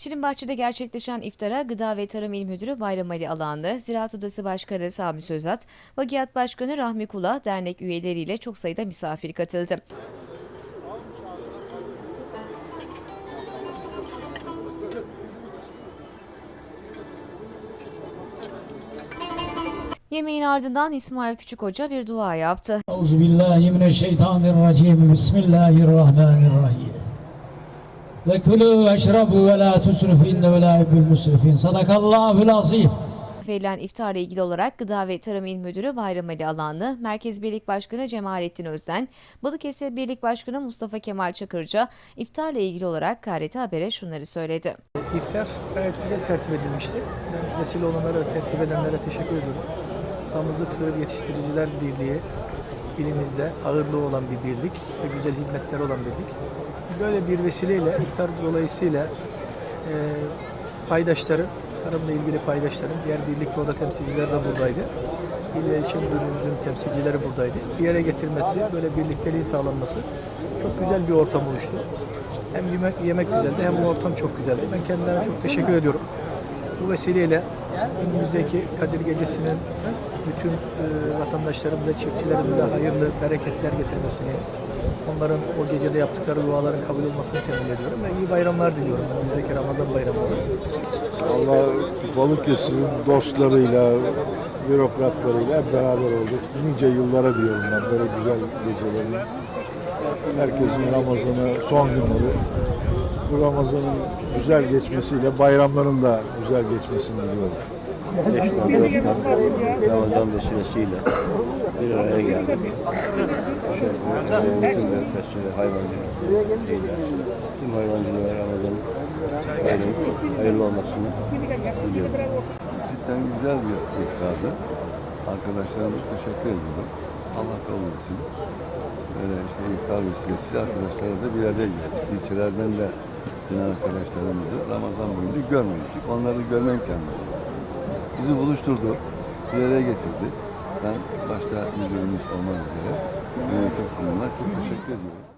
Şirinbahçe'de gerçekleşen iftara Gıda ve Tarım İl Müdürü Bayram Ali Alanlı, Ziraat Odası Başkanı Sami Sözat, Vakiat Başkanı Rahmi Kula, dernek üyeleriyle çok sayıda misafir katıldı. Yemeğin ardından İsmail Küçük Hoca bir dua yaptı. Euzubillahimineşşeytanirracim. Bismillahirrahmanirrahim ve külü ve şrabu ve la tusrifinne ve la yubbul musrifin. Sadakallahul azim. Verilen iftara ilgili olarak Gıda ve Tarım İl Müdürü Bayram Ali Alanlı, Merkez Birlik Başkanı Cemalettin Özden, Balıkesir Birlik Başkanı Mustafa Kemal Çakırca iftarla ilgili olarak KRT Haber'e şunları söyledi. İftar gayet güzel tertip edilmişti. Ben vesile olanlara tertip edenlere teşekkür ediyorum. Damızlık Sığır Yetiştiriciler Birliği, ilimizde ağırlığı olan bir birlik ve güzel hizmetler olan birlik. Böyle bir vesileyle iftar dolayısıyla e, paydaşları, tarımla ilgili paydaşların, diğer birlik oda temsilcileri de buradaydı. İl ve ilçe temsilcileri buradaydı. Bir yere getirmesi, böyle birlikteliğin sağlanması çok güzel bir ortam oluştu. Hem yemek, yemek güzeldi hem ortam çok güzeldi. Ben kendilerine çok teşekkür ediyorum. Bu vesileyle önümüzdeki Kadir Gecesi'nin bütün e, vatandaşlarımıza, çiftçilerimize hayırlı bereketler getirmesini, onların o gecede yaptıkları duaların kabul olmasını temin ediyorum ve iyi bayramlar diliyorum. Önümüzdeki Ramazan bayramları. Allah Balıkesir'in dostlarıyla, bürokratlarıyla hep beraber olduk. Nice yıllara diyorum ben böyle güzel gecelerin. Herkesin Ramazan'ı son günleri. Bu Ramazan'ın güzel geçmesiyle bayramların da güzel geçmesini diliyorum. Eşler, dostlar, Ramazan vesilesiyle bir araya geldik. Şöyle, bütün besleri hayvancılığı, tüm hayvancılığa Ramazan bayramı hayırlı olmasını diliyorum. Cidden güzel bir iftardı. Arkadaşlarıma teşekkür ediyorum. Allah kabul etsin. Böyle işte iftar vesilesiyle arkadaşlarla da bir araya geldik. İlçelerden de yine arkadaşlarımızı Ramazan boyunca görmemiştik. Onları görme imkanı. Bizi buluşturdu. Bir araya getirdi. Ben başta müdürümüz olmak üzere yönetim kuruluna çok teşekkür ediyorum.